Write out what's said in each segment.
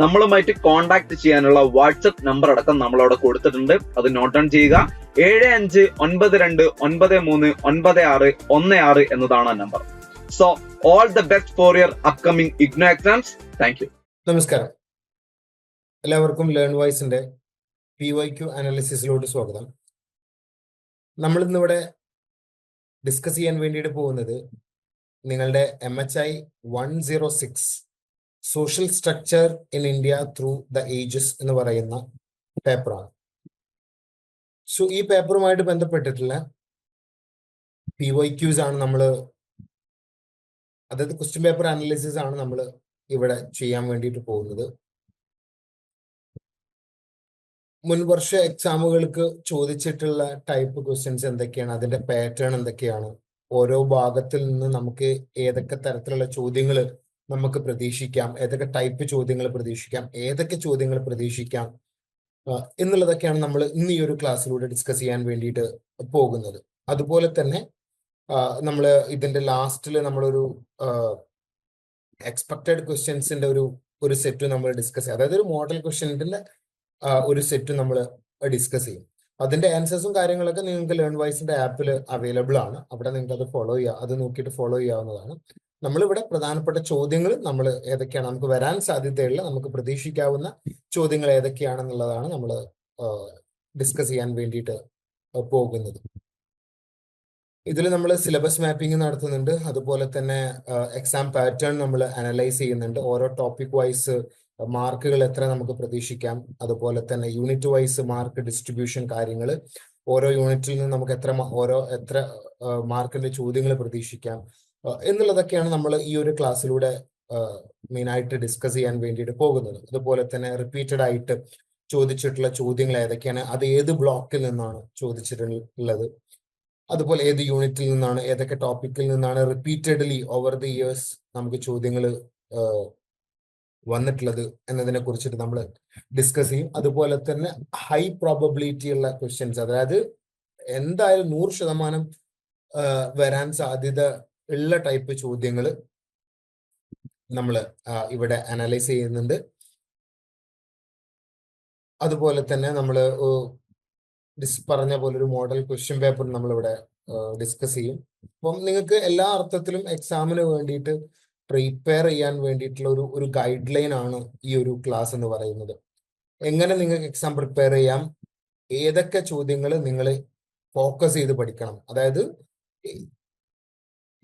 നമ്മളുമായിട്ട് കോൺടാക്ട് ചെയ്യാനുള്ള WhatsApp number അടക്കം നമ്മൾ അവിടെ കൊടുത്തിട്ടുണ്ട്. അത് നോട്ട് ഡൗൺ ചെയ്യുക. ഏഴ് അഞ്ച് ഒൻപത് രണ്ട് ഒൻപത് മൂന്ന് ഒൻപത് ആറ് ഒന്ന് ആറ് എന്നതാണ് ആ number so all the best for your upcoming IGNOU exams thank you നമസ്കാരം. എല്ലാവർക്കും ലേൺ വോയിസിന്റെ പി വൈ ക്യു അനാലിസിസിലോട്ട് സ്വാഗതം. നമ്മൾ ഇന്നിവിടെ ഡിസ്കസ് ചെയ്യാൻ വേണ്ടിയിട്ട് പോകുന്നത് നിങ്ങളുടെ M H I one zero six social structure in India through the ages എന്ന് പറയുന്ന പേപ്പറാണ് സോ ഈ പേപ്പറുമായിട്ട് ബന്ധപ്പെട്ടിട്ടുള്ള പി വൈ ക്യൂസ് ആണ് നമ്മൾ അതായത് ക്വസ്റ്റ്യൻ പേപ്പർ അനാലിസിസ് ആണ് നമ്മൾ ഇവിടെ ചെയ്യാൻ വേണ്ടിയിട്ട് പോകുന്നത്. മുൻവർഷ എക്സാമുകൾക്ക് ചോദിച്ചിട്ടുള്ള ടൈപ്പ് ക്വസ്റ്റ്യൻസ് എന്തൊക്കെയാണ്? അതിന്റെ പാറ്റേൺ എന്തൊക്കെയാണ്? ഓരോ ഭാഗത്തിൽ നിന്ന് നമുക്ക് ഏതൊക്കെ തരത്തിലുള്ള ചോദ്യങ്ങൾ നമുക്ക് പ്രതീക്ഷിക്കാം. ഏതൊക്കെ ടൈപ്പ് ചോദ്യങ്ങൾ പ്രതീക്ഷിക്കാം? ഏതൊക്കെ ചോദ്യങ്ങൾ പ്രതീക്ഷിക്കാം? എന്നുള്ളതൊക്കെയാണ് നമ്മൾ ഇന്ന് ഈ ഒരു ക്ലാസ്സിലൂടെ ഡിസ്കസ് ചെയ്യാൻ വേണ്ടിയിട്ട് പോകുന്നത്. അതുപോലെ തന്നെ നമ്മൾ ഇതിന്റെ ലാസ്റ്റിൽ നമ്മളൊരു എക്സ്പെക്റ്റഡ് ക്വസ്റ്റ്യൻസിന്റെ ഒരു ഒരു സെറ്റ് നമ്മൾ ഡിസ്കസ് ചെയ്യും. അതായത് ഒരു മോഡൽ ക്വസ്റ്റ്യന്റെ ഒരു സെറ്റ് നമ്മൾ ഡിസ്കസ് ചെയ്യും. അതിന്റെ ആൻസേഴ്സും കാര്യങ്ങളൊക്കെ നിങ്ങൾക്ക് ലേൺ വൈസിന്റെ ആപ്പിൽ അവൈലബിൾ ആണ്. അവിടെ നിങ്ങൾക്ക് അത് ഫോളോ ചെയ്യാം അത് നോക്കിയിട്ട് ഫോളോ ചെയ്യാവുന്നതാണ്. നമ്മളിവിടെ പ്രധാനപ്പെട്ട ചോദ്യങ്ങൾ നമ്മൾ ഏതൊക്കെയാണ് നമുക്ക് വരാൻ സാധ്യതയുള്ള നമുക്ക് പ്രതീക്ഷിക്കാവുന്ന ചോദ്യങ്ങൾ ഏതൊക്കെയാണെന്നുള്ളതാണ് നമ്മൾ ഡിസ്കസ് ചെയ്യാൻ വേണ്ടിയിട്ട് പോകുന്നത്. ഇതിൽ നമ്മൾ സിലബസ് മാപ്പിംഗ് നടത്തുന്നുണ്ട്. അതുപോലെ തന്നെ എക്സാം പാറ്റേൺ നമ്മൾ അനലൈസ് ചെയ്യുന്നുണ്ട്. ഓരോ ടോപ്പിക് വൈസ് മാർക്കുകൾ എത്ര നമുക്ക് പ്രതീക്ഷിക്കാം? അതുപോലെ തന്നെ യൂണിറ്റ് വൈസ് മാർക്ക് ഡിസ്ട്രിബ്യൂഷൻ കാര്യങ്ങൾ ഓരോ യൂണിറ്റിൽ നിന്ന് നമുക്ക് എത്ര ഓരോ എത്ര മാർക്കിന്റെ ചോദ്യങ്ങൾ പ്രതീക്ഷിക്കാം? എന്നുള്ളതൊക്കെയാണ് നമ്മൾ ഈ ഒരു ക്ലാസ്സിലൂടെ മെയിനായിട്ട് ഡിസ്കസ് ചെയ്യാൻ വേണ്ടിയിട്ട് പോകുന്നത്. അതുപോലെ തന്നെ റിപ്പീറ്റഡ് ആയിട്ട് ചോദിച്ചിട്ടുള്ള ചോദ്യങ്ങൾ ഏതൊക്കെയാണ്? അത് ഏത് ബ്ലോക്കിൽ നിന്നാണ് ചോദിച്ചിട്ടുള്ളത്? അതുപോലെ ഏത് യൂണിറ്റിൽ നിന്നാണ് ഏതൊക്കെ ടോപ്പിക്കിൽ നിന്നാണ് റിപ്പീറ്റഡ്ലി ഓവർ ദി ഇയേഴ്സ് നമുക്ക് ചോദ്യങ്ങൾ വന്നിട്ടുള്ളത് എന്നതിനെ കുറിച്ചിട്ട് നമ്മൾ ഡിസ്കസ് ചെയ്യും. അതുപോലെ തന്നെ ഹൈ പ്രോബബിലിറ്റി ഉള്ള ക്വസ്റ്റ്യൻസ് അതായത് എന്തായാലും നൂറ് ശതമാനം വരാൻ സാധ്യത ഉള്ള ടൈപ്പ് ചോദ്യങ്ങൾ നമ്മൾ ഇവിടെ അനലൈസ് ചെയ്യുന്നുണ്ട്. അതുപോലെ തന്നെ നമ്മൾ പറഞ്ഞ പോലെ ഒരു മോഡൽ ക്വസ്റ്റ്യൻ പേപ്പർ നമ്മളിവിടെ ഡിസ്കസ് ചെയ്യും. അപ്പം നിങ്ങൾക്ക് എല്ലാ അർത്ഥത്തിലും എക്സാമിന് വേണ്ടിയിട്ട് പ്രിപ്പയർ ചെയ്യാൻ വേണ്ടിയിട്ടുള്ള ഒരു ഗൈഡ് ലൈൻ ആണ് ഈ ഒരു ക്ലാസ് എന്ന് പറയുന്നത്. എങ്ങനെ നിങ്ങൾക്ക് എക്സാം പ്രിപ്പയർ ചെയ്യാം? ഏതൊക്കെ ചോദ്യങ്ങൾ നിങ്ങൾ ഫോക്കസ് ചെയ്ത് പഠിക്കണം? അതായത്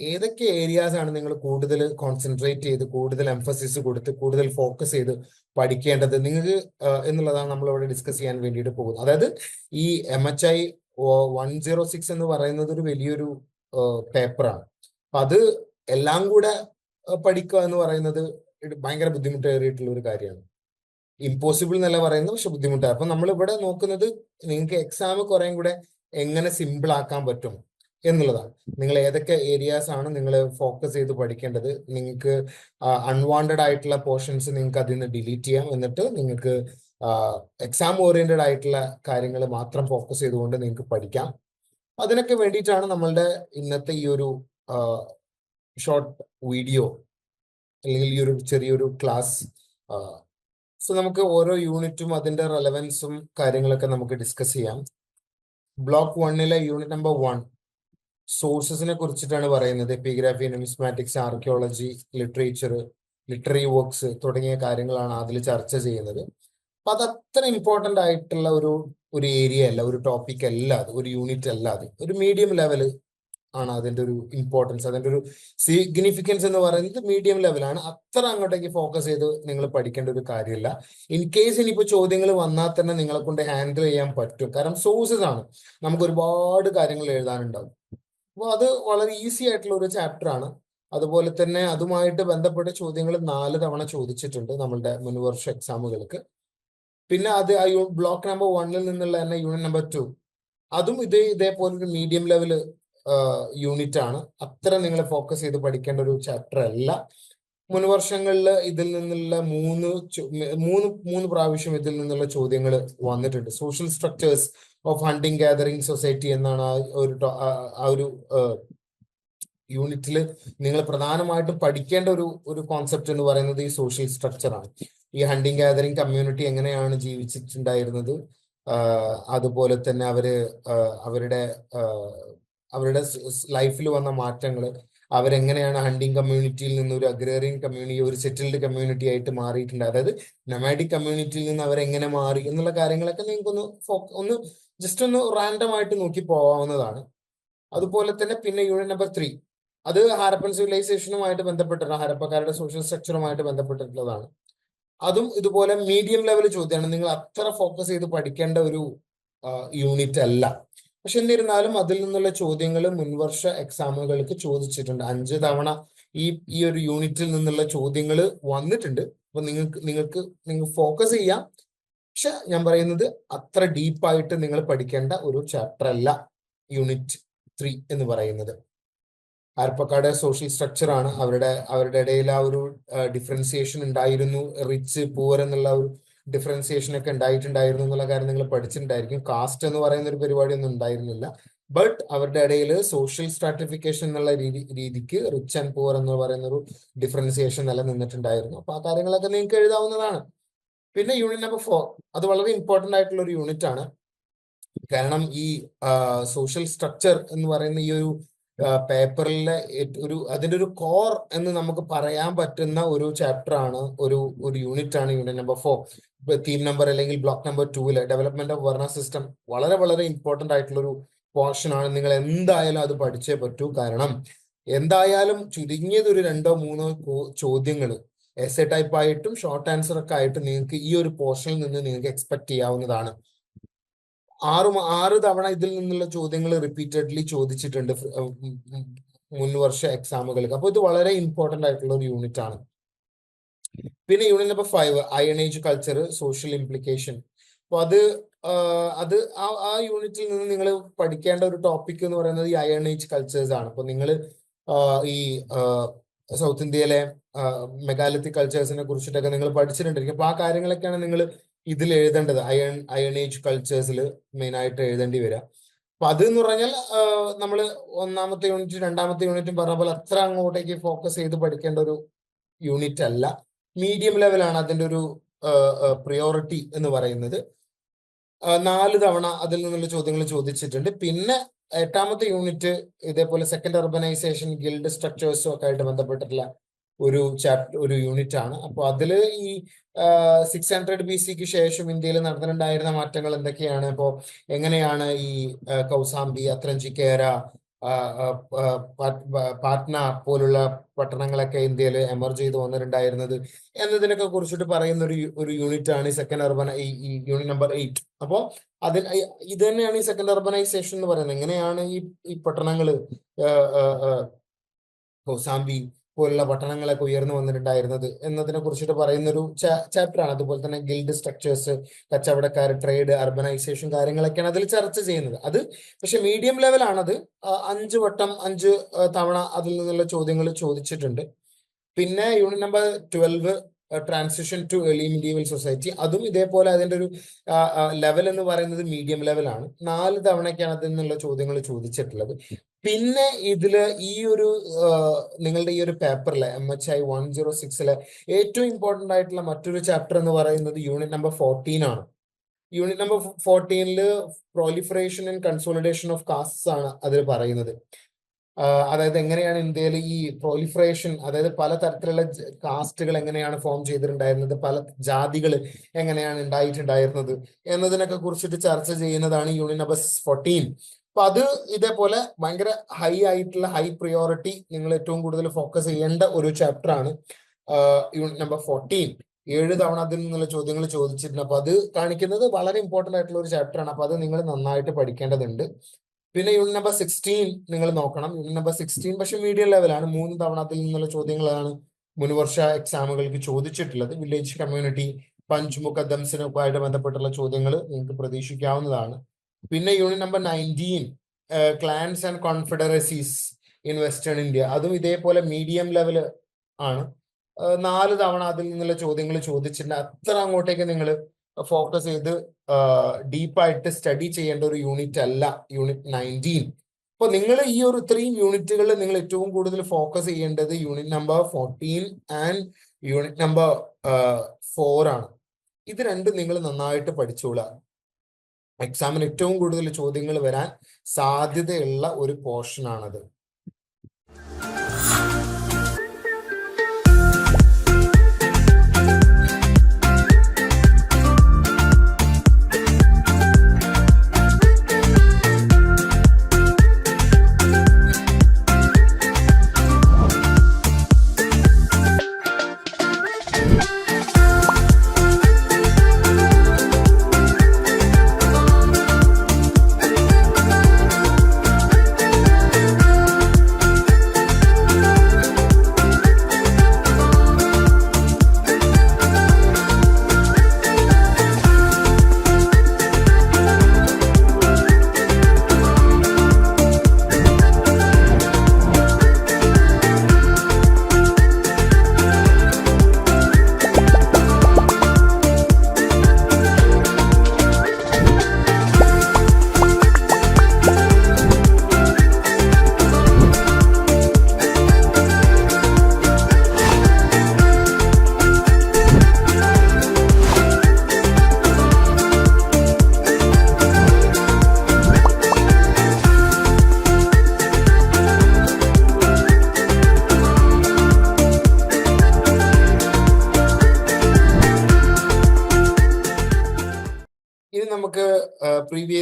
ഏതൊക്കെ ഏരിയാസ് ആണ് നിങ്ങൾ കൂടുതൽ കോൺസെൻട്രേറ്റ് ചെയ്ത് കൂടുതൽ എംഫസിസ് കൊടുത്ത് കൂടുതൽ ഫോക്കസ് ചെയ്ത് പഠിക്കേണ്ടത്? നിങ്ങൾക്ക് എന്നുള്ളതാണ് നമ്മൾ ഇവിടെ ഡിസ്കസ് ചെയ്യാൻ വേണ്ടിയിട്ട് പോകുന്നത്. അതായത് ഈ M H I one zero six എന്ന് പറയുന്നത് ഒരു വലിയൊരു പേപ്പറാണ് അപ്പൊ അത് എല്ലാം കൂടെ പഠിക്കുക എന്ന് പറയുന്നത് ഭയങ്കര ബുദ്ധിമുട്ടേറിയിട്ടുള്ള ഒരു കാര്യമാണ്. ഇമ്പോസിബിൾ എന്നല്ല പറയുന്നത് പക്ഷെ ബുദ്ധിമുട്ടാണ്. അപ്പൊ നമ്മൾ ഇവിടെ നോക്കുന്നത് നിങ്ങൾക്ക് എക്സാം കുറേയും കൂടെ എങ്ങനെ സിമ്പിൾ ആക്കാൻ പറ്റും എന്നുള്ളതാണ്. നിങ്ങൾ ഏതൊക്കെ ഏരിയാസ് ആണ് നിങ്ങൾ ഫോക്കസ് ചെയ്ത് പഠിക്കേണ്ടത്? നിങ്ങൾക്ക് അൺവാണ്ടഡ് ആയിട്ടുള്ള പോർഷൻസ് നിങ്ങൾക്ക് അതിൽ നിന്ന് ഡിലീറ്റ് ചെയ്യാം എന്നിട്ട് നിങ്ങൾക്ക് എക്സാം ഓറിയന്റഡ് ആയിട്ടുള്ള കാര്യങ്ങൾ മാത്രം ഫോക്കസ് ചെയ്തുകൊണ്ട് നിങ്ങൾക്ക് പഠിക്കാം. അതിനൊക്കെ വേണ്ടിയിട്ടാണ് നമ്മളുടെ ഇന്നത്തെ ഈ ഒരു ഷോർട്ട് വീഡിയോ അല്ലെങ്കിൽ ഈ ഒരു ചെറിയൊരു ക്ലാസ് സോ നമുക്ക് ഓരോ യൂണിറ്റും അതിന്റെ റെലവൻസും കാര്യങ്ങളൊക്കെ നമുക്ക് ഡിസ്കസ് ചെയ്യാം. ബ്ലോക്ക് വണ്ണിലെ യൂണിറ്റ് നമ്പർ വൺ സോഴ്സസിനെ കുറിച്ചിട്ടാണ് പറയുന്നത്. Epigraphy numismatics archaeology literature literary works തുടങ്ങിയ കാര്യങ്ങളാണ് അതിൽ ചർച്ച ചെയ്യുന്നത്. അപ്പൊ അത് അത്ര ഇമ്പോർട്ടന്റ് ആയിട്ടുള്ള ഒരു ഒരു ഏരിയ അല്ല ഒരു ടോപ്പിക് അല്ല അത് ഒരു യൂണിറ്റ് അല്ല അത്. ഒരു മീഡിയം ലെവൽ ആണ് അതിന്റെ ഒരു ഇമ്പോർട്ടൻസ് അതിന്റെ ഒരു സിഗ്നിഫിക്കൻസ് എന്ന് പറയുന്നത് മീഡിയം ലെവലാണ് അത്ര അങ്ങോട്ടേക്ക് ഫോക്കസ് ചെയ്ത് നിങ്ങൾ പഠിക്കേണ്ട ഒരു കാര്യമില്ല. ഇൻ കേസ് ഇനിയിപ്പോ ചോദ്യങ്ങൾ വന്നാൽ തന്നെ നിങ്ങളെ കൊണ്ട് ഹാൻഡിൽ ചെയ്യാൻ പറ്റും. കാരണം സോഴ്സസ് ആണ്. നമുക്ക് ഒരുപാട് കാര്യങ്ങൾ എഴുതാനുണ്ടാവും. അപ്പോൾ അത് വളരെ ഈസി ആയിട്ടുള്ള ഒരു ചാപ്റ്റർ ആണ്. അതുപോലെ തന്നെ അതുമായിട്ട് ബന്ധപ്പെട്ട ചോദ്യങ്ങൾ നാല് തവണ ചോദിച്ചിട്ടുണ്ട് നമ്മളുടെ മുൻവർഷ എക്സാമുകൾക്ക് പിന്നെ അത് ബ്ലോക്ക് നമ്പർ വണ്ണിൽ നിന്നുള്ള തന്നെ യൂണിറ്റ് നമ്പർ ടു അതും ഇതേ ഇതേപോലെ ഒരു മീഡിയം ലെവൽ യൂണിറ്റ് ആണ് അത്ര നിങ്ങൾ ഫോക്കസ് ചെയ്ത് പഠിക്കേണ്ട ഒരു ചാപ്റ്റർ അല്ല. മുൻവർഷങ്ങളിൽ ഇതിൽ നിന്നുള്ള മൂന്ന് മൂന്ന് മൂന്ന് പ്രാവശ്യം ഇതിൽ നിന്നുള്ള ചോദ്യങ്ങൾ വന്നിട്ടുണ്ട്. Social structures of hunting gathering society എന്നാണ് ആ ഒരു ആ- ഒരു യൂണിറ്റിൽ നിങ്ങൾ പ്രധാനമായിട്ടും പഠിക്കേണ്ട ഒരു ഒരു കോൺസെപ്റ്റ് എന്ന് പറയുന്നത് ഈ സോഷ്യൽ സ്ട്രക്ചർ ആണ്. ഈ ഹണ്ടിങ് ഗാദറിംഗ് കമ്മ്യൂണിറ്റി എങ്ങനെയാണ് ജീവിച്ചിട്ടുണ്ടായിരുന്നത്? അതുപോലെ തന്നെ അവർ അവരുടെ അവരുടെ ലൈഫിൽ വന്ന മാറ്റങ്ങൾ അവരെങ്ങനെയാണ് ഹണ്ടിങ് കമ്മ്യൂണിറ്റിയിൽ നിന്ന് ഒരു അഗ്രേറിയൻ കമ്മ്യൂണിറ്റി ഒരു സെറ്റിൽഡ് കമ്മ്യൂണിറ്റി ആയിട്ട് മാറിയിട്ടുണ്ട്. അതായത് നൊമാഡിക് കമ്മ്യൂണിറ്റിയിൽ നിന്ന് അവരെങ്ങനെ മാറി എന്നുള്ള കാര്യങ്ങളൊക്കെ നിങ്ങൾക്കൊന്ന് ഒന്ന് ജസ്റ്റ് ഒന്ന് റാൻഡം ആയിട്ട് നോക്കി പോവാവുന്നതാണ്. അതുപോലെ തന്നെ പിന്നെ യൂണിറ്റ് നമ്പർ ത്രീ അത് ഹാരപ്പൻ സിവിലൈസേഷനുമായിട്ട് ബന്ധപ്പെട്ടിട്ടുള്ള ഹരപ്പക്കാരുടെ സോഷ്യൽ സ്ട്രക്ചറുമായിട്ട് ബന്ധപ്പെട്ടിട്ടുള്ളതാണ്. അതും ഇതുപോലെ മീഡിയം ലെവൽ ചോദ്യമാണ്. നിങ്ങൾ അത്ര ഫോക്കസ് ചെയ്ത് പഠിക്കേണ്ട ഒരു യൂണിറ്റ് അല്ല. പക്ഷെ എന്നിരുന്നാലും അതിൽ നിന്നുള്ള ചോദ്യങ്ങൾ മുൻവർഷ എക്സാമുകൾക്ക് ചോദിച്ചിട്ടുണ്ട്. അഞ്ച് തവണ ഈ ഈ ഒരു യൂണിറ്റിൽ നിന്നുള്ള ചോദ്യങ്ങൾ വന്നിട്ടുണ്ട്. അപ്പൊ നിങ്ങൾക്ക് നിങ്ങൾക്ക് നിങ്ങൾ ഫോക്കസ് ചെയ്യാം. പക്ഷെ ഞാൻ പറയുന്നത് അത്ര ഡീപ്പായിട്ട് നിങ്ങൾ പഠിക്കേണ്ട ഒരു ചാപ്റ്റർ അല്ല യൂണിറ്റ് ത്രീ എന്ന് പറയുന്നത്. ആർപ്പക്കാട് സോഷ്യൽ സ്ട്രക്ചർ ആണ്. അവരുടെ അവരുടെ ഇടയിൽ ആ ഒരു ഡിഫറൻസിയേഷൻ ഉണ്ടായിരുന്നു. റിച്ച് പൂവർ എന്നുള്ള ഒരു ഡിഫറൻസിയേഷൻ ഒക്കെ ഉണ്ടായിട്ടുണ്ടായിരുന്നു എന്നുള്ള കാര്യം നിങ്ങൾ പഠിച്ചിട്ടുണ്ടായിരിക്കും. കാസ്റ്റ് എന്ന് പറയുന്ന ഒരു പരിപാടി ഒന്നും ഉണ്ടായിരുന്നില്ല. ബട്ട് അവരുടെ ഇടയിൽ സോഷ്യൽ സ്ട്രാറ്റിഫിക്കേഷൻ എന്നുള്ള രീതി രീതിക്ക് റിച്ച് ആൻഡ് പൂവർ എന്ന് പറയുന്ന ഒരു ഡിഫറൻസിയേഷൻ നിലനിന്നിട്ടുണ്ടായിരുന്നു. അപ്പൊ ആ കാര്യങ്ങളൊക്കെ നിങ്ങൾക്ക് എഴുതാവുന്നതാണ്. പിന്നെ യൂണിറ്റ് നമ്പർ ഫോർ അത് വളരെ ഇമ്പോർട്ടന്റ് ആയിട്ടുള്ള ഒരു യൂണിറ്റ് ആണ്. കാരണം ഈ സോഷ്യൽ സ്ട്രക്ചർ എന്ന് പറയുന്ന ഈ ഒരു പേപ്പറിലെ ഒരു അതിന്റെ ഒരു കോർ എന്ന് നമുക്ക് പറയാൻ പറ്റുന്ന ഒരു ചാപ്റ്റർ ആണ് ഒരു ഒരു യൂണിറ്റ് ആണ് unit number four theme number അല്ലെങ്കിൽ ബ്ലോക്ക് നമ്പർ ടൂവിൽ ഡെവലപ്മെന്റ് ഓഫ് വർണ സിസ്റ്റം വളരെ വളരെ ഇമ്പോർട്ടന്റ് ആയിട്ടുള്ള ഒരു പോർഷൻ ആണ്. നിങ്ങൾ എന്തായാലും അത് പഠിച്ചേ പറ്റൂ. കാരണം എന്തായാലും ചുരുങ്ങിയത് ഒരു രണ്ടോ മൂന്നോ ചോദ്യങ്ങൾ എസ് എ ടൈപ്പ് ആയിട്ടും ഷോർട്ട് ആൻസർ ഒക്കെ ആയിട്ട് നിങ്ങൾക്ക് ഈ ഒരു പോർഷനിൽ നിന്ന് നിങ്ങൾക്ക് എക്സ്പെക്ട് ചെയ്യാവുന്നതാണ്. ആറ് ആറ് തവണ ഇതിൽ നിന്നുള്ള ചോദ്യങ്ങൾ റിപ്പീറ്റഡ്ലി ചോദിച്ചിട്ടുണ്ട് മുൻ വർഷ എക്സാമുകൾക്ക് അപ്പൊ ഇത് വളരെ ഇമ്പോർട്ടന്റ് ആയിട്ടുള്ള ഒരു യൂണിറ്റ് ആണ്. പിന്നെ unit number five iron age culture social implication അപ്പൊ അത് അത് ആ ആ യൂണിറ്റിൽ നിന്ന് നിങ്ങൾ പഠിക്കേണ്ട ഒരു ടോപ്പിക് എന്ന് പറയുന്നത് ഈ അയൺ ഏജ് കൾച്ചേഴ്സ് ആണ്. അപ്പൊ നിങ്ങൾ ഈ സൗത്ത് ഇന്ത്യയിലെ മെഗാലിത്തിക് കൾച്ചേഴ്സിനെ കുറിച്ചിട്ടൊക്കെ നിങ്ങൾ പഠിച്ചിട്ടുണ്ടായിരിക്കും. അപ്പൊ ആ കാര്യങ്ങളൊക്കെയാണ് നിങ്ങൾ ഇതിൽ എഴുതേണ്ടത് അയൺ അയൺ ഏജ് കൾച്ചേഴ്സിൽ മെയിൻ ആയിട്ട് എഴുതേണ്ടി വരിക അപ്പൊ അത് എന്ന് പറഞ്ഞാൽ നമ്മൾ ഒന്നാമത്തെ യൂണിറ്റ് രണ്ടാമത്തെ യൂണിറ്റും പറഞ്ഞ പോലെ അത്ര അങ്ങോട്ടേക്ക് ഫോക്കസ് ചെയ്ത് പഠിക്കേണ്ട ഒരു യൂണിറ്റ് അല്ല. മീഡിയം ലെവലാണ് അതിന്റെ ഒരു പ്രിയോറിറ്റി എന്ന് പറയുന്നത്. നാല് തവണ അതിൽ നിന്നുള്ള ചോദ്യങ്ങൾ ചോദിച്ചിട്ടുണ്ട്. പിന്നെ എട്ടാമത്തെ യൂണിറ്റ് ഇതേപോലെ സെക്കൻഡ് അർബനൈസേഷൻ ഗിൽഡ് സ്ട്രക്ചേഴ്സും ഒക്കെ ആയിട്ട് ബന്ധപ്പെട്ടിട്ടുള്ള ഒരു ചാപ്റ്റർ ഒരു യൂണിറ്റ് ആണ്. അപ്പോൾ അതിൽ ഈ സിക്സ് ഹൺഡ്രഡ് ബി സിക്ക് ശേഷം ഇന്ത്യയിൽ നടന്നിട്ടുണ്ടായിരുന്ന മാറ്റങ്ങൾ എന്തൊക്കെയാണ്? അപ്പോൾ എങ്ങനെയാണ് ഈ കൗസാംബി അത്രഞ്ചിക്കേര പാട്ന പോലുള്ള പട്ടണങ്ങളൊക്കെ ഇന്ത്യയിൽ എമർജ് ചെയ്ത് വന്നിട്ടുണ്ടായിരുന്നത് എന്നതിനൊക്കെ കുറിച്ചിട്ട് പറയുന്ന ഒരു ഒരു യൂണിറ്റ് ആണ് ഈ സെക്കൻഡ് അർബൻ ഈ യൂണിറ്റ് നമ്പർ എയ്റ്റ് അപ്പോൾ അതിൽ ഇത് തന്നെയാണ് ഈ സെക്കൻഡ് അർബനൈസേഷൻ എന്ന് പറയുന്നത്. എങ്ങനെയാണ് ഈ ഈ പട്ടണങ്ങൾ കൗസാംബി പോലുള്ള പട്ടണങ്ങളൊക്കെ ഉയർന്നു വന്നിട്ടുണ്ടായിരുന്നത് എന്നതിനെ കുറിച്ചിട്ട് പറയുന്ന ഒരു ചാപ്റ്റർ ആണ്. അതുപോലെ തന്നെ ഗിൽഡ് സ്ട്രക്ചേഴ്സ് കച്ചവടക്കാർ ട്രേഡ് അർബനൈസേഷൻ കാര്യങ്ങളൊക്കെയാണ് അതിൽ ചർച്ച ചെയ്യുന്നത്. അത് പക്ഷെ മീഡിയം ലെവലാണത് അഞ്ച് വട്ടം അഞ്ച് തവണ അതിൽ നിന്നുള്ള ചോദ്യങ്ങൾ ചോദിച്ചിട്ടുണ്ട്. പിന്നെ unit number twelve transition to early medieval society അതും ഇതേപോലെ അതിന്റെ ഒരു ലെവൽ എന്ന് പറയുന്നത് മീഡിയം ലെവലാണ് നാല് തവണയ്ക്കാണ് അതിൽ നിന്നുള്ള ചോദ്യങ്ങൾ ചോദിച്ചിട്ടുള്ളത്. പിന്നെ ഇതിൽ ഈ ഒരു നിങ്ങളുടെ ഈ ഒരു പേപ്പറിലെ M H I one zero സിക്സിലെ ഏറ്റവും ഇമ്പോർട്ടന്റ് ആയിട്ടുള്ള മറ്റൊരു ചാപ്റ്റർ എന്ന് പറയുന്നത് യൂണിറ്റ് നമ്പർ ഫോർട്ടീൻ ആണ്. Unit number ഫോർട്ടീനിൽ proliferation and consolidation of castes ആണ് അതിൽ പറയുന്നത്. അതായത് എങ്ങനെയാണ് ഇന്ത്യയിൽ ഈ പ്രോലിഫറേഷൻ അതായത് പല തരത്തിലുള്ള കാസ്റ്റുകൾ എങ്ങനെയാണ് ഫോം ചെയ്തിട്ടുണ്ടായിരുന്നത് പല ജാതികൾ എങ്ങനെയാണ് ഉണ്ടായിട്ടുണ്ടായിരുന്നത് എന്നതിനൊക്കെ കുറിച്ചിട്ട് ചർച്ച ചെയ്യുന്നതാണ് യൂണിനബസ് ഫോർട്ടീൻ അപ്പൊ അത് ഇതേപോലെ ഭയങ്കര ഹൈ ആയിട്ടുള്ള ഹൈ പ്രിയോറിറ്റി നിങ്ങൾ ഏറ്റവും കൂടുതൽ ഫോക്കസ് ചെയ്യേണ്ട ഒരു ചാപ്റ്റർ ആണ് യൂണിറ്റ് നമ്പർ ഫോർട്ടീൻ ഏഴ് തവണ അതിൽ നിന്നുള്ള ചോദ്യങ്ങൾ ചോദിച്ചിട്ടുണ്ട്. അപ്പൊ അത് കാണിക്കുന്നത് വളരെ ഇമ്പോർട്ടന്റ് ആയിട്ടുള്ള ഒരു ചാപ്റ്റർ ആണ്. അപ്പൊ അത് നിങ്ങൾ നന്നായിട്ട് പഠിക്കേണ്ടതുണ്ട്. പിന്നെ യൂണിറ്റ് നമ്പർ സിക്സ്റ്റീൻ നിങ്ങൾ നോക്കണം. യൂണിറ്റ് നമ്പർ സിക്സ്റ്റീൻ പക്ഷെ മീഡിയം ലെവലാണ് മൂന്ന് തവണ അതിൽ നിന്നുള്ള ചോദ്യങ്ങളാണ് മുൻവർഷ എക്സാമുകൾക്ക് ചോദിച്ചിട്ടുള്ളത്. വില്ലേജ് കമ്മ്യൂണിറ്റി പഞ്ച് മുഖദ്ദംസിനൊക്കെ ബന്ധപ്പെട്ടുള്ള ചോദ്യങ്ങൾ നിങ്ങൾക്ക് പ്രതീക്ഷിക്കാവുന്നതാണ്. പിന്നെ unit number nineteen clans and confederacies in western India അതും ഇതേപോലെ മീഡിയം ലെവൽ ആണ്. നാല് തവണ അതിൽ നിന്നുള്ള ചോദ്യങ്ങൾ ചോദിച്ചിട്ടുണ്ട്. അത്ര അങ്ങോട്ടേക്ക് നിങ്ങൾ ഫോക്കസ് ചെയ്ത് ഡീപ്പായിട്ട് സ്റ്റഡി ചെയ്യേണ്ട ഒരു യൂണിറ്റ് അല്ല യൂണിറ്റ് നയന്റീൻ അപ്പൊ നിങ്ങൾ ഈ ഒരു ഇത്രയും യൂണിറ്റുകളിൽ നിങ്ങൾ ഏറ്റവും കൂടുതൽ ഫോക്കസ് ചെയ്യേണ്ടത് unit number fourteen and unit number four ആണ്. ഇത് രണ്ടും നിങ്ങൾ നന്നായിട്ട് പഠിച്ചോളാം എക്സാമിന് ഏറ്റവും കൂടുതൽ ചോദ്യങ്ങൾ വരാൻ സാധ്യതയുള്ള ഒരു പോർഷൻ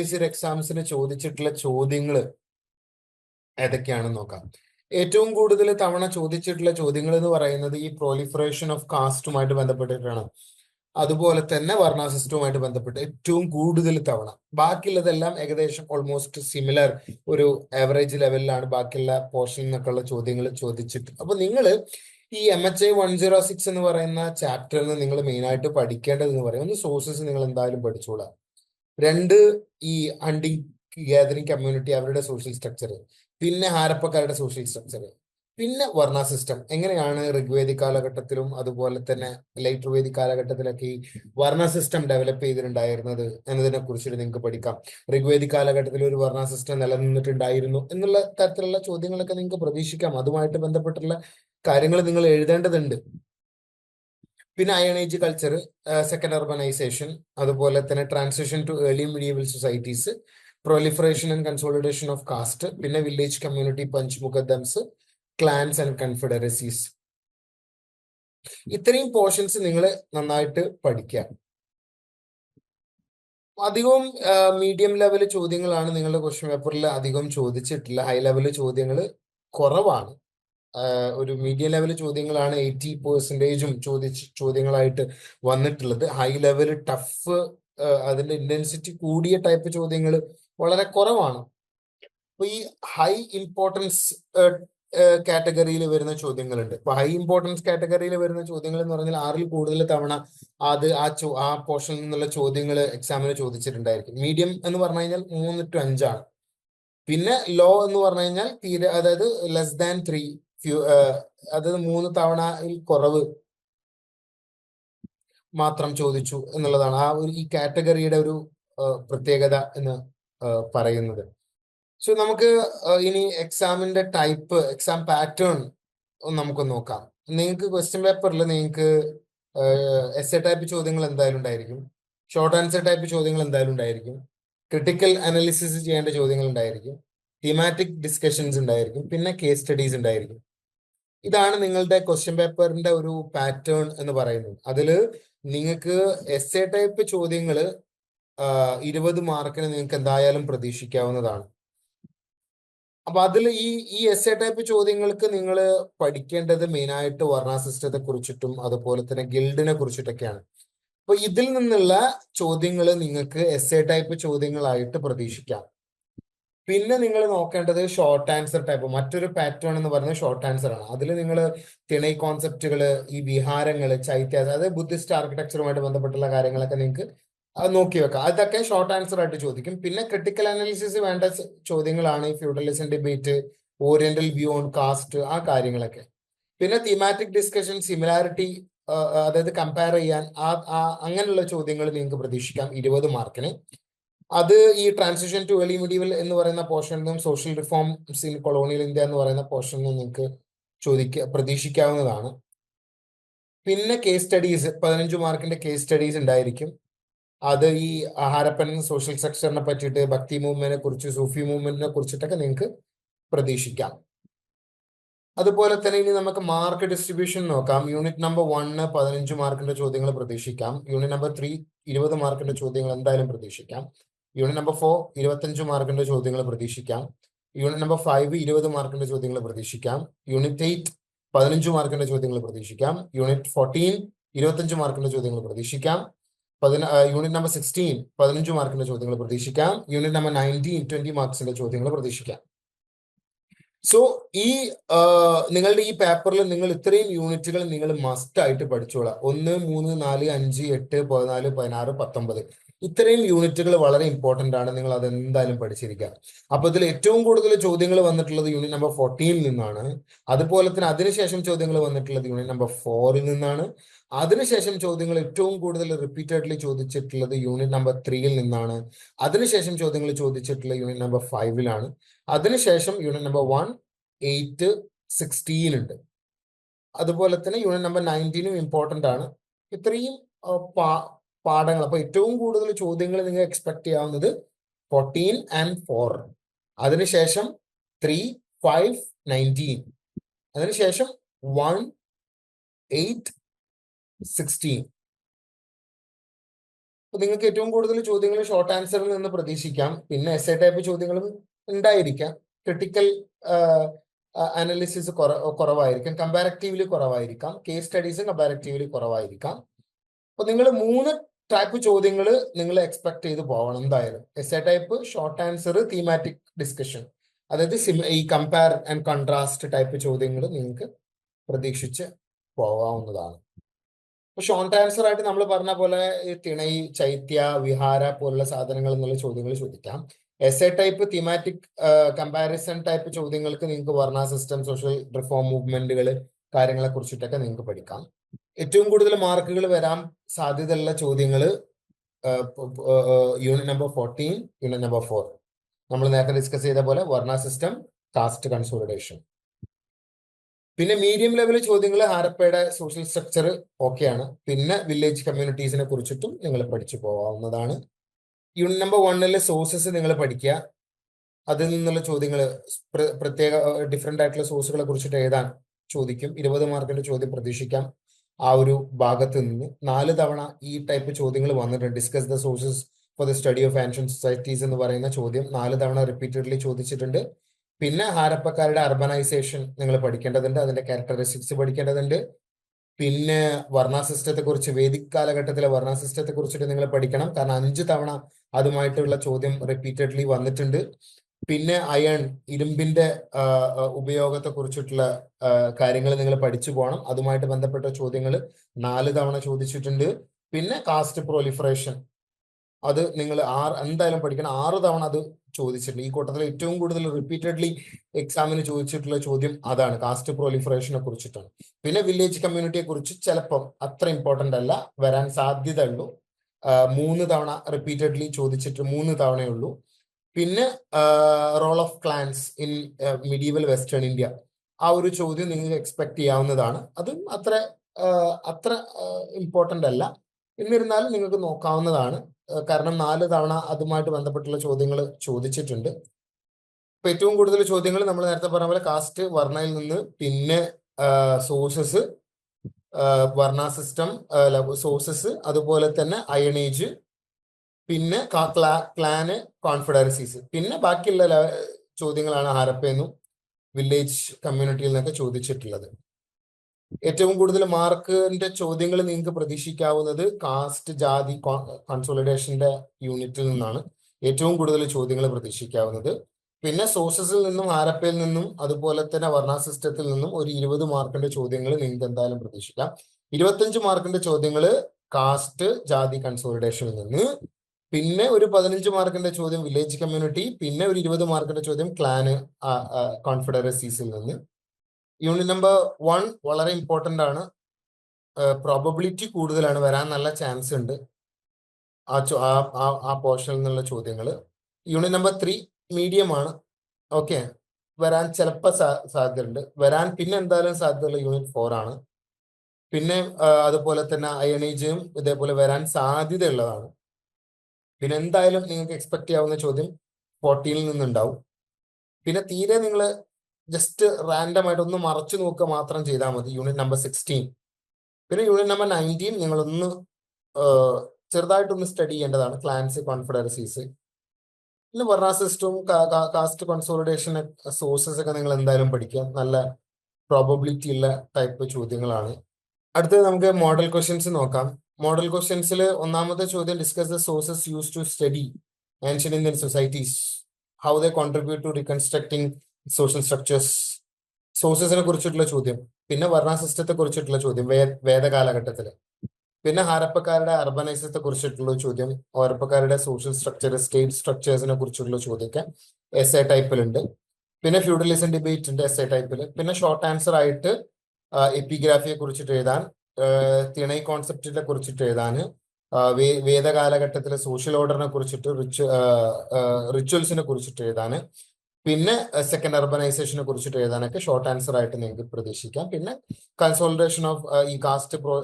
പ്രീവിയസ് ഇയർ എക്സാംസിന് ചോദിച്ചിട്ടുള്ള ചോദ്യങ്ങൾ ഏതൊക്കെയാണെന്ന് നോക്കാം. ഏറ്റവും കൂടുതൽ തവണ ചോദിച്ചിട്ടുള്ള ചോദ്യങ്ങൾ എന്ന് പറയുന്നത് ഈ പ്രോലിഫറേഷൻ ഓഫ് കാസ്റ്റുമായിട്ട് ബന്ധപ്പെട്ടിട്ടാണ്. അതുപോലെ തന്നെ വർണ സിസ്റ്റവുമായിട്ട് ബന്ധപ്പെട്ട് ഏറ്റവും കൂടുതൽ തവണ. ബാക്കിയുള്ളതെല്ലാം ഏകദേശം ഓൾമോസ്റ്റ് സിമിലർ ഒരു ആവറേജ് ലെവലിലാണ് ബാക്കിയുള്ള പോർഷൻ എന്നൊക്കെയുള്ള ചോദ്യങ്ങൾ ചോദിച്ചിട്ട്. അപ്പൊ നിങ്ങൾ ഈ M H I one zero six എന്ന് പറയുന്ന ചാപ്റ്ററിൽ നിങ്ങൾ മെയിനായിട്ട് പഠിക്കേണ്ടത് എന്ന് പറയും. ഒന്ന് സോഴ്സസ് നിങ്ങൾ എന്തായാലും പഠിച്ചോളാം. രണ്ട് ഈ ഹണ്ടിങ് ഗാദറിങ് കമ്മ്യൂണിറ്റി അവരുടെ സോഷ്യൽ സ്ട്രക്ചർ പിന്നെ ഹാരപ്പക്കാരുടെ സോഷ്യൽ സ്ട്രക്ചർ പിന്നെ വർണ സിസ്റ്റം എങ്ങനെയാണ് ഋഗ്വേദി കാലഘട്ടത്തിലും അതുപോലെ തന്നെ ലൈറ്റ് വേദി കാലഘട്ടത്തിലൊക്കെ ഈ വർണ സിസ്റ്റം ഡെവലപ്പ് ചെയ്തിട്ടുണ്ടായിരുന്നത് എന്നതിനെ കുറിച്ചിട്ട് നിങ്ങൾക്ക് പഠിക്കാം. ഋഗ്വേദി കാലഘട്ടത്തിൽ ഒരു വർണ സിസ്റ്റം നിലനിന്നിട്ടുണ്ടായിരുന്നു എന്നുള്ള തരത്തിലുള്ള ചോദ്യങ്ങളൊക്കെ നിങ്ങൾക്ക് പ്രതീക്ഷിക്കാം. അതുമായിട്ട് ബന്ധപ്പെട്ടുള്ള കാര്യങ്ങൾ നിങ്ങൾ എഴുതേണ്ടതുണ്ട്. പിന്നെ iron age culture second urbanisation അതുപോലെ തന്നെ transition to early medieval societies proliferation and consolidation of caste പിന്നെ വില്ലേജ് കമ്മ്യൂണിറ്റി പഞ്ച് മുഖദ്ദംസ് ക്ലാൻസ് ആൻഡ് കൺഫെഡറസീസ് ഇത്രയും പോർഷൻസ് നിങ്ങൾ നന്നായിട്ട് പഠിക്കുക അധികവും മീഡിയം ലെവൽ ചോദ്യങ്ങളാണ് നിങ്ങളുടെ ക്വസ്റ്റ്യൻ പേപ്പറിൽ അധികം ചോദിച്ചിട്ടില്ല. ഹൈ ലെവൽ ചോദ്യങ്ങൾ കുറവാണ്. ഒരു മീഡിയ ലെവൽ ചോദ്യങ്ങളാണ് എയ്റ്റി പെർസെന്റേജും ചോദിച്ച് ചോദ്യങ്ങളായിട്ട് വന്നിട്ടുള്ളത്. ഹൈ ലെവൽ ടഫ് അതിന്റെ ഇന്റൻസിറ്റി കൂടിയ ടൈപ്പ് ചോദ്യങ്ങൾ വളരെ കുറവാണ്. അപ്പൊ ഈ ഹൈ ഇമ്പോർട്ടൻസ് കാറ്റഗറിയിൽ വരുന്ന ചോദ്യങ്ങളുണ്ട്. അപ്പൊ ഹൈ ഇമ്പോർട്ടൻസ് കാറ്റഗറിയിൽ വരുന്ന ചോദ്യങ്ങൾ എന്ന് പറഞ്ഞാൽ ആറിൽ കൂടുതൽ തവണ അത് ആ ചോ ആ പോർഷനിൽ നിന്നുള്ള ചോദ്യങ്ങൾ എക്സാമിന് ചോദിച്ചിട്ടുണ്ടായിരിക്കും. മീഡിയം എന്ന് പറഞ്ഞു കഴിഞ്ഞാൽ മൂന്ന് ടു അഞ്ചാണ്. പിന്നെ ലോ എന്ന് പറഞ്ഞു കഴിഞ്ഞാൽ തീരെ അതായത് ലെസ് ദാൻ ത്രീ ഫ്യൂ അതായത് മൂന്ന് തവണയിൽ കുറവ് മാത്രം ചോദിച്ചു എന്നുള്ളതാണ് ആ ഒരു ഈ കാറ്റഗറിയുടെ ഒരു പ്രത്യേകത എന്ന് പറയുന്നത്. സോ നമുക്ക് ഇനി എക്സാമിന്റെ ടൈപ്പ് എക്സാം പാറ്റേൺ നമുക്ക് നോക്കാം. നിങ്ങൾക്ക് ക്വസ്റ്റ്യൻ പേപ്പറിൽ നിങ്ങൾക്ക് എസ് എ ടൈപ്പ് ചോദ്യങ്ങൾ എന്തായാലും ഉണ്ടായിരിക്കും. ഷോർട്ട് ആൻസർ ടൈപ്പ് ചോദ്യങ്ങൾ എന്തായാലും ഉണ്ടായിരിക്കും. ക്രിട്ടിക്കൽ അനാലിസിസ് ചെയ്യേണ്ട ചോദ്യങ്ങൾ ഉണ്ടായിരിക്കും. തീമാറ്റിക് ഡിസ്കഷൻസ് ഉണ്ടായിരിക്കും പിന്നെ കേസ് സ്റ്റഡീസ് ഉണ്ടായിരിക്കും. ഇതാണ് നിങ്ങളുടെ ക്വസ്റ്റ്യൻ പേപ്പറിന്റെ ഒരു പാറ്റേൺ എന്ന് പറയുന്നത്. അതിൽ നിങ്ങൾക്ക് എസ് എ ടൈപ്പ് ചോദ്യങ്ങൾ ഇരുപത് മാർക്കിന് നിങ്ങൾക്ക് എന്തായാലും പ്രതീക്ഷിക്കാവുന്നതാണ്. അപ്പൊ അതിൽ ഈ ഈ എസ് എ ടൈപ്പ് ചോദ്യങ്ങൾക്ക് നിങ്ങൾ പഠിക്കേണ്ടത് മെയിനായിട്ട് വർണ സിസ്റ്റത്തെ കുറിച്ചിട്ടും അതുപോലെ തന്നെ ഗിൽഡിനെ കുറിച്ചിട്ടൊക്കെയാണ്. അപ്പൊ ഇതിൽ നിന്നുള്ള ചോദ്യങ്ങൾ നിങ്ങൾക്ക് എസ് എ ടൈപ്പ് ചോദ്യങ്ങളായിട്ട് പ്രതീക്ഷിക്കാം. പിന്നെ നിങ്ങൾ നോക്കേണ്ടത് ഷോർട്ട് ആൻസർ ടൈപ്പ് മറ്റൊരു പാറ്റേൺ എന്ന് പറയുന്നത് ഷോർട്ട് ആൻസർ ആണ്. അതിൽ നിങ്ങൾ തിണൈ കോൺസെപ്റ്റുകൾ ഈ വിഹാരങ്ങൾ ചൈത്യ അതായത് ബുദ്ധിസ്റ്റ് ആർക്കിടെക്ചറുമായിട്ട് ബന്ധപ്പെട്ടുള്ള കാര്യങ്ങളൊക്കെ നിങ്ങൾക്ക് നോക്കി വെക്കാം. അതൊക്കെ ഷോർട്ട് ആൻസർ ആയിട്ട് ചോദിക്കും. പിന്നെ ക്രിട്ടിക്കൽ അനാലിസിസ് വേണ്ട ചോദ്യങ്ങളാണ് ഈ feudalism debate oriental view on caste ആ കാര്യങ്ങളൊക്കെ. പിന്നെ തീമാറ്റിക് ഡിസ്കഷൻ സിമിലാരിറ്റി അതായത് കമ്പയർ ചെയ്യാൻ ആ അങ്ങനെയുള്ള ചോദ്യങ്ങൾ നിങ്ങൾക്ക് പ്രതീക്ഷിക്കാം. ഇരുപത് മാർക്കിന് അത് ഈ ട്രാൻസിഷൻ ടു എർലി മിഡീവൽ എന്ന് പറയുന്ന പോർഷനിൽ നിന്നും social reforms in colonial India എന്ന് പറയുന്ന പോർഷനിൽ നിന്നും നിങ്ങൾക്ക് ചോദിക്ക പ്രതീക്ഷിക്കാവുന്നതാണ്. പിന്നെ കേസ് സ്റ്റഡീസ് പതിനഞ്ച് മാർക്കിന്റെ കേസ് സ്റ്റഡീസ് ഉണ്ടായിരിക്കും. അത് ഈ ഹാരപ്പൻ സോഷ്യൽ സെക്ടറിനെ പറ്റിയിട്ട് ഭക്തി മൂവ്മെന്റിനെ കുറിച്ച് സൂഫി മൂവ്മെന്റിനെ കുറിച്ചിട്ടൊക്കെ നിങ്ങൾക്ക് പ്രതീക്ഷിക്കാം. അതുപോലെ തന്നെ ഇനി നമുക്ക് മാർക്ക് ഡിസ്ട്രിബ്യൂഷൻ നോക്കാം. യൂണിറ്റ് നമ്പർ വണ്ണ് പതിനഞ്ച് മാർക്കിന്റെ ചോദ്യങ്ങൾ പ്രതീക്ഷിക്കാം. യൂണിറ്റ് നമ്പർ ത്രീ ഇരുപത് മാർക്കിന്റെ ചോദ്യങ്ങൾ എന്തായാലും പ്രതീക്ഷിക്കാം. യൂണിറ്റ് നമ്പർ ഫോർ ഇരുപത്തഞ്ച് മാർക്കിന്റെ ചോദ്യങ്ങൾ പ്രതീക്ഷിക്കാം. യൂണിറ്റ് നമ്പർ ഫൈവ് ഇരുപത് മാർക്കിന്റെ ചോദ്യങ്ങൾ പ്രതീക്ഷിക്കാം. യൂണിറ്റ് എയ്റ്റ് പതിനഞ്ച് മാർക്കിന്റെ ചോദ്യങ്ങൾ പ്രതീക്ഷിക്കാം. യൂണിറ്റ് ഫോർട്ടീൻ ഇരുപത്തഞ്ച് മാർക്കിന്റെ ചോദ്യങ്ങൾ പ്രതീക്ഷിക്കാം. പതിന യൂണിറ്റ് നമ്പർ സിക്സ്റ്റീൻ പതിനഞ്ച് മാർക്കിന്റെ ചോദ്യങ്ങൾ പ്രതീക്ഷിക്കാം. യൂണിറ്റ് നമ്പർ നയന്റീൻ ട്വന്റി മാർക്സിന്റെ ചോദ്യങ്ങൾ പ്രതീക്ഷിക്കാം. സോ ഈ നിങ്ങളുടെ ഈ പേപ്പറിൽ നിങ്ങൾ ഇത്രയും യൂണിറ്റുകൾ നിങ്ങൾ മസ്റ്റ് ആയിട്ട് പഠിച്ചോളാം. ഒന്ന് മൂന്ന് നാല് അഞ്ച് എട്ട് പതിനാല് പതിനാറ് പത്തൊമ്പത്. ഇത്രയും യൂണിറ്റുകൾ വളരെ ഇമ്പോർട്ടന്റ് ആണ്. നിങ്ങൾ അതെന്തായാലും പഠിച്ചിരിക്കുക. അപ്പൊ ഇതിൽ ഏറ്റവും കൂടുതൽ ചോദ്യങ്ങൾ വന്നിട്ടുള്ളത് യൂണിറ്റ് നമ്പർ ഫോർട്ടീനിൽ നിന്നാണ്. അതുപോലെ തന്നെ അതിനുശേഷം ചോദ്യങ്ങൾ വന്നിട്ടുള്ളത് യൂണിറ്റ് നമ്പർ ഫോറിൽ നിന്നാണ്. അതിനുശേഷം ചോദ്യങ്ങൾ ഏറ്റവും കൂടുതൽ റിപ്പീറ്റഡ്ലി ചോദിച്ചിട്ടുള്ളത് യൂണിറ്റ് നമ്പർ ത്രീയിൽ നിന്നാണ്. അതിനുശേഷം ചോദ്യങ്ങൾ ചോദിച്ചിട്ടുള്ള യൂണിറ്റ് നമ്പർ ഫൈവിലാണ് അതിനുശേഷം unit number one eight sixteen ഉണ്ട് അതുപോലെ തന്നെ യൂണിറ്റ് നമ്പർ നയന്റീനും ഇമ്പോർട്ടന്റ് ആണ്. ഇത്രയും പാഠങ്ങൾ. അപ്പൊ ഏറ്റവും കൂടുതൽ ചോദ്യങ്ങൾ നിങ്ങൾ എക്സ്പെക്ട് ചെയ്യാവുന്നത് ഫോർട്ടീൻ ആൻഡ് ഫോർ അതിനുശേഷം ത്രീ ഫൈവ് നയന്റീൻ അതിനുശേഷം വൺ എയ്റ്റ് സിക്സ്റ്റീൻ അപ്പൊ നിങ്ങൾക്ക് ഏറ്റവും കൂടുതൽ ചോദ്യങ്ങൾ ഷോർട്ട് ആൻസറിൽ നിന്ന് പ്രതീക്ഷിക്കാം. പിന്നെ എസ് എ ടൈപ്പ് ചോദ്യങ്ങളും ഉണ്ടായിരിക്കാം. ക്രിട്ടിക്കൽ അനാലിസിസ് കുറവായിരിക്കാം. കമ്പാരറ്റീവ്ലി കുറവായിരിക്കാം. കേസ് സ്റ്റഡീസ് കമ്പാരറ്റീവ്ലി കുറവായിരിക്കാം. അപ്പൊ നിങ്ങൾ മൂന്ന് ടൈപ്പ് ചോദ്യങ്ങൾ നിങ്ങൾ എക്സ്പെക്ട് ചെയ്ത് പോകണം എന്തായാലും. Essay type short answer thematic discussion അതായത് ഈ കമ്പയർ ആൻഡ് കൺട്രാസ്റ്റ് ടൈപ്പ് ചോദ്യങ്ങൾ നിങ്ങൾക്ക് പ്രതീക്ഷിച്ച് പോകാവുന്നതാണ്. ഇപ്പൊ ഷോർട്ട് ആൻസർ ആയിട്ട് നമ്മൾ പറഞ്ഞ പോലെ തിണൈ ചൈത്യ വിഹാര പോലുള്ള സാധനങ്ങൾ എന്നുള്ള ചോദ്യങ്ങൾ ചോദിക്കാം. S A type thematic comparison type ചോദ്യങ്ങൾക്ക് നിങ്ങൾക്ക് വർണ സിസ്റ്റം സോഷ്യൽ റിഫോം മൂവ്മെന്റുകൾ കാര്യങ്ങളെ കുറിച്ചിട്ടൊക്കെ നിങ്ങൾക്ക് പഠിക്കാം. ഏറ്റവും കൂടുതൽ മാർക്കുകൾ വരാൻ സാധ്യതയുള്ള ചോദ്യങ്ങൾ unit number fourteen unit number four നമ്മൾ നേരത്തെ ഡിസ്കസ് ചെയ്ത പോലെ വർണ സിസ്റ്റം കാസ്റ്റ് കൺസോളിഡേഷൻ പിന്നെ മീഡിയം ലെവൽ ചോദ്യങ്ങൾ ഹാരപ്പയുടെ സോഷ്യൽ സ്ട്രക്ചർ ഓക്കെയാണ് പിന്നെ വില്ലേജ് കമ്മ്യൂണിറ്റീസിനെ കുറിച്ചിട്ടും നിങ്ങൾ പഠിച്ചു പോകാവുന്നതാണ്. യൂണിറ്റ് നമ്പർ വണ്ണിലെ സോഴ്സസ് നിങ്ങൾ പഠിക്കുക. അതിൽ നിന്നുള്ള ചോദ്യങ്ങൾ പ്രത്യേക ഡിഫറെന്റ് ആയിട്ടുള്ള സോഴ്സുകളെ കുറിച്ചിട്ട് എഴുതാൻ ചോദിക്കും. ഇരുപത് മാർക്കിന്റെ ചോദ്യം പ്രതീക്ഷിക്കാം. ആ ഒരു ഭാഗത്ത് നിന്ന് നാല് തവണ ഈ ടൈപ്പ് ചോദ്യങ്ങൾ വന്നിട്ടുണ്ട്. Discuss the sources for the study of ancient societies എന്ന് പറയുന്ന ചോദ്യം നാല് തവണ റിപ്പീറ്റഡ്ലി ചോദിച്ചിട്ടുണ്ട്. പിന്നെ ഹാരപ്പക്കാരുടെ അർബനൈസേഷൻ നിങ്ങൾ പഠിക്കേണ്ടതുണ്ട് അതിന്റെ ക്യാരക്ടറിസ്റ്റിക്സ് പഠിക്കേണ്ടതുണ്ട്. പിന്നെ വർണ സിസ്റ്റത്തെ കുറിച്ച് വേദിക് കാലഘട്ടത്തിലെ വർണ സിസ്റ്റത്തെ കുറിച്ചിട്ട് നിങ്ങൾ പഠിക്കണം. കാരണം അഞ്ച് തവണ അതുമായിട്ടുള്ള ചോദ്യം റിപ്പീറ്റഡ്ലി വന്നിട്ടുണ്ട്. പിന്നെ അയൺ ഇരുമ്പിന്റെ ഉപയോഗത്തെ കുറിച്ചിട്ടുള്ള കാര്യങ്ങൾ നിങ്ങൾ പഠിച്ചു പോകണം അതുമായിട്ട് ബന്ധപ്പെട്ട ചോദ്യങ്ങൾ നാല് തവണ ചോദിച്ചിട്ടുണ്ട്. പിന്നെ കാസ്റ്റ് പ്രോലിഫറേഷൻ. അത് നിങ്ങൾ ആറ് എന്തായാലും പഠിക്കണം. ആറ് തവണ അത് ചോദിച്ചിട്ടുണ്ട്. ഈ കൂട്ടത്തിൽ ഏറ്റവും കൂടുതൽ റിപ്പീറ്റഡ്ലി എക്സാമിന് ചോദിച്ചിട്ടുള്ള ചോദ്യം അതാണ്. കാസ്റ്റ് പ്രോലിഫറേഷനെ കുറിച്ചിട്ടാണ്. പിന്നെ വില്ലേജ് കമ്മ്യൂണിറ്റിയെ കുറിച്ച് ചിലപ്പം അത്ര ഇമ്പോർട്ടന്റ് അല്ല. വരാൻ സാധ്യത ഉള്ളൂ മൂന്ന് തവണ റിപ്പീറ്റഡ്ലി ചോദിച്ചിട്ട് മൂന്ന് തവണയേ ഉള്ളൂ. പിന്നെ role of clans in medieval western India ആ ഒരു ചോദ്യം നിങ്ങൾക്ക് എക്സ്പെക്ട് ചെയ്യാവുന്നതാണ്. അതും അത്ര അത്ര ഇമ്പോർട്ടന്റ് അല്ല. എന്നിരുന്നാലും നിങ്ങൾക്ക് നോക്കാവുന്നതാണ്. കാരണം നാല് തവണ അതുമായിട്ട് ബന്ധപ്പെട്ടുള്ള ചോദ്യങ്ങൾ ചോദിച്ചിട്ടുണ്ട്. ഇപ്പൊ ഏറ്റവും കൂടുതൽ ചോദ്യങ്ങൾ നമ്മൾ നേരത്തെ പറഞ്ഞ പോലെ കാസ്റ്റ് വർണയിൽ നിന്ന് പിന്നെ സോഴ്സസ് വർണ സിസ്റ്റം സോഴ്സസ് അതുപോലെ തന്നെ അയണേജ് പിന്നെ ക്ലാന് കോൺഫിഡൻസീസ് പിന്നെ ബാക്കിയുള്ള ചോദ്യങ്ങളാണ് ഹാരപ്പയെന്നും വില്ലേജ് കമ്മ്യൂണിറ്റിയിൽ നിന്നൊക്കെ ചോദിച്ചിട്ടുള്ളത്. ഏറ്റവും കൂടുതൽ മാർക്കിന്റെ ചോദ്യങ്ങൾ നിങ്ങൾക്ക് പ്രതീക്ഷിക്കാവുന്നത് കാസ്റ്റ് ജാതി കൺസോളിഡേഷന്റെ യൂണിറ്റിൽ നിന്നാണ്. ഏറ്റവും കൂടുതൽ ചോദ്യങ്ങൾ പ്രതീക്ഷിക്കാവുന്നത്. പിന്നെ സോഴ്സസിൽ നിന്നും ഹാരപ്പയിൽ നിന്നും അതുപോലെ തന്നെ വർണ സിസ്റ്റത്തിൽ നിന്നും ഒരു ഇരുപത് മാർക്കിന്റെ ചോദ്യങ്ങൾ നിങ്ങൾക്ക് എന്തായാലും പ്രതീക്ഷിക്കാം. ഇരുപത്തഞ്ച് മാർക്കിന്റെ ചോദ്യങ്ങൾ കാസ്റ്റ് ജാതി കൺസോളിഡേഷനിൽ നിന്ന് പിന്നെ ഒരു പതിനഞ്ച് മാർക്കിന്റെ ചോദ്യം വില്ലേജ് കമ്മ്യൂണിറ്റി പിന്നെ ഒരു ഇരുപത് മാർക്കിന്റെ ചോദ്യം ക്ലാന് കോൺഫെഡറസീസിൽ നിന്ന്. യൂണിറ്റ് നമ്പർ വൺ വളരെ ഇമ്പോർട്ടന്റ് ആണ്. പ്രോബബിലിറ്റി കൂടുതലാണ് വരാൻ നല്ല ചാൻസ് ഉണ്ട്. ആ- ആ പോർഷനിൽ നിന്നുള്ള ചോദ്യങ്ങൾ യൂണിറ്റ് നമ്പർ ത്രീ മീഡിയം ആണ്. ഓക്കെ വരാൻ ചിലപ്പോൾ സാധ്യതയുണ്ട്. വരാൻ പിന്നെ എന്തായാലും സാധ്യതയുള്ള യൂണിറ്റ് ഫോർ ആണ്. പിന്നെ അതുപോലെ തന്നെ അയണേജും ഇതേപോലെ വരാൻ സാധ്യതയുള്ളതാണ്. പിന്നെ എന്തായാലും നിങ്ങൾക്ക് എക്സ്പെക്ട് ചെയ്യാവുന്ന ചോദ്യം ഫോർട്ടീനിൽ നിന്നുണ്ടാവും. പിന്നെ തീരെ നിങ്ങൾ ജസ്റ്റ് റാൻഡം ആയിട്ട് ഒന്ന് മറച്ചു നോക്കുക മാത്രം ചെയ്താൽ മതി. യൂണിറ്റ് നമ്പർ സിക്സ്റ്റീൻ പിന്നെ യൂണിറ്റ് നമ്പർ നയന്റീൻ നിങ്ങളൊന്ന് ചെറുതായിട്ടൊന്ന് സ്റ്റഡി ചെയ്യേണ്ടതാണ്. ക്ലാൻസി കോൺഫെഡറസീസ് പിന്നെ വർണ സിസ്റ്റവും കാസ്റ്റ് കൺസോളിഡേഷൻ സോഴ്സസ് ഒക്കെ നിങ്ങൾ എന്തായാലും പഠിക്കുക. നല്ല പ്രോബബിലിറ്റി ഉള്ള ടൈപ്പ് ചോദ്യങ്ങളാണ്. അടുത്തത് നമുക്ക് മോഡൽ ക്വസ്റ്റ്യൻസ് നോക്കാം. മോഡൽ ക്വസ്റ്റ്യൻസിൽ ഒന്നാമത്തെ ചോദ്യം discuss the sources use to study ancient Indian societies how they contribute to reconstructing social structures സോഴ്സസിനെ കുറിച്ചിട്ടുള്ള ചോദ്യം. പിന്നെ വർണ സിസ്റ്റത്തെ കുറിച്ചിട്ടുള്ള ചോദ്യം വേ കാലഘട്ടത്തിൽ പിന്നെ ഹാരപ്പക്കാരുടെ അർബനൈസത്തെ കുറിച്ചിട്ടുള്ള ചോദ്യം ഹരപ്പക്കാരുടെ സോഷ്യൽ സ്ട്രക്ചർ സ്റ്റേറ്റ് സ്ട്രക്ചേഴ്സിനെ കുറിച്ചുള്ള ചോദ്യമൊക്കെ എസ് എ ടൈപ്പിലുണ്ട് പിന്നെ ഫ്യൂഡലിസം ഡിബേറ്റ് ഉണ്ട് എസ് എ ടൈപ്പിൽ പിന്നെ ഷോർട്ട് ആൻസർ ആയിട്ട് എപ്പിഗ്രാഫിയെ കുറിച്ചിട്ട് എഴുതാൻ തിണൈ കോൺസെപ്റ്റിനെ കുറിച്ചിട്ട് എഴുതാൻ വേദകാലഘട്ടത്തിലെ സോഷ്യൽ ഓർഡറിനെ കുറിച്ചിട്ട് റിച്ച് റിച്വൽസിനെ കുറിച്ചിട്ട് എഴുതാൻ പിന്നെ സെക്കൻഡ് അർബനൈസേഷനെ കുറിച്ചിട്ട് എഴുതാനൊക്കെ ഷോർട്ട് ആൻസർ ആയിട്ട് നിങ്ങൾക്ക് പ്രതീക്ഷിക്കാം. പിന്നെ കൺസോളിഡേഷൻ ഓഫ് ഈ കാസ്റ്റ് പ്രോ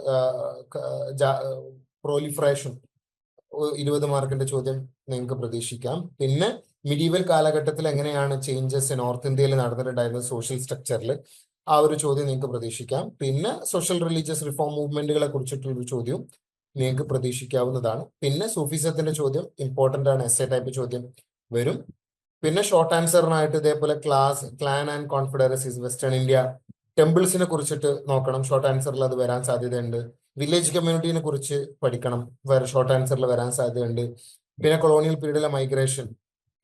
പ്രോലിഫറേഷൻ ഇരുപത് മാർക്കിന്റെ ചോദ്യം നിങ്ങൾക്ക് പ്രതീക്ഷിക്കാം. പിന്നെ മിഡീവൽ കാലഘട്ടത്തിൽ എങ്ങനെയാണ് ചേഞ്ചസ് നോർത്ത് ഇന്ത്യയിൽ നടന്നിട്ടുണ്ടായിരുന്നത് സോഷ്യൽ സ്ട്രക്ചറിൽ ആ ഒരു ചോദ്യം നിങ്ങൾക്ക് പ്രതീക്ഷിക്കാം. പിന്നെ സോഷ്യൽ റിലീജിയസ് റിഫോം മൂവ്മെന്റുകളെ കുറിച്ചിട്ടുള്ള ഒരു ചോദ്യം നിങ്ങൾക്ക് പ്രതീക്ഷിക്കാവുന്നതാണ്. പിന്നെ സൂഫിസത്തിന്റെ ചോദ്യം ഇമ്പോർട്ടന്റ് ആണ് എസ് എ ടൈപ്പ് ചോദ്യം വരും. പിന്നെ ഷോർട്ട് ആൻസറിനായിട്ട് ഇതേപോലെ class clan and confederacies western India ടെമ്പിൾസിനെ കുറിച്ചിട്ട് നോക്കണം. ഷോർട്ട് ആൻസറിൽ അത് വരാൻ സാധ്യതയുണ്ട്. വില്ലേജ് കമ്മ്യൂണിറ്റിനെ കുറിച്ച് പഠിക്കണം. വേറെ ഷോർട്ട് ആൻസറിൽ വരാൻ സാധ്യതയുണ്ട്. പിന്നെ കൊളോണിയൽ പീരീഡിലെ മൈഗ്രേഷൻ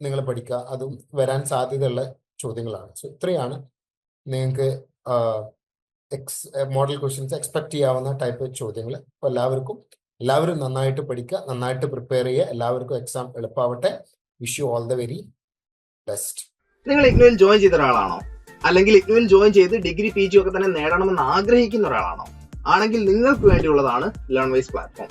നിങ്ങൾ പഠിക്കുക. അതും വരാൻ സാധ്യതയുള്ള ചോദ്യങ്ങളാണ്. സോ ഇത്രയാണ് നിങ്ങൾക്ക് എക്സ് മോഡൽ ക്വസ്റ്റ്യൻസ് എക്സ്പെക്ട് ചെയ്യാവുന്ന ടൈപ്പ് ചോദ്യങ്ങൾ അപ്പോൾ എല്ലാവർക്കും. എല്ലാവരും നന്നായിട്ട് പഠിക്കുക നന്നായിട്ട് പ്രിപ്പയർ ചെയ്യുക. എല്ലാവർക്കും exam എളുപ്പമാവട്ടെ wish you all the very best നിങ്ങൾ ഇഗ്നുവിൽ ജോയിൻ ചെയ്ത ഒരാളാണോ? അല്ലെങ്കിൽ ഇഗ്നുവിൽ ജോയിൻ ചെയ്ത് ഡിഗ്രി പി ജി ഒക്കെ തന്നെ നേടണമെന്ന് ആഗ്രഹിക്കുന്ന ഒരാളാണോ? ആണെങ്കിൽ നിങ്ങൾക്ക് വേണ്ടിയുള്ളതാണ് ലേൺ വൈസ് പ്ലാറ്റ്ഫോം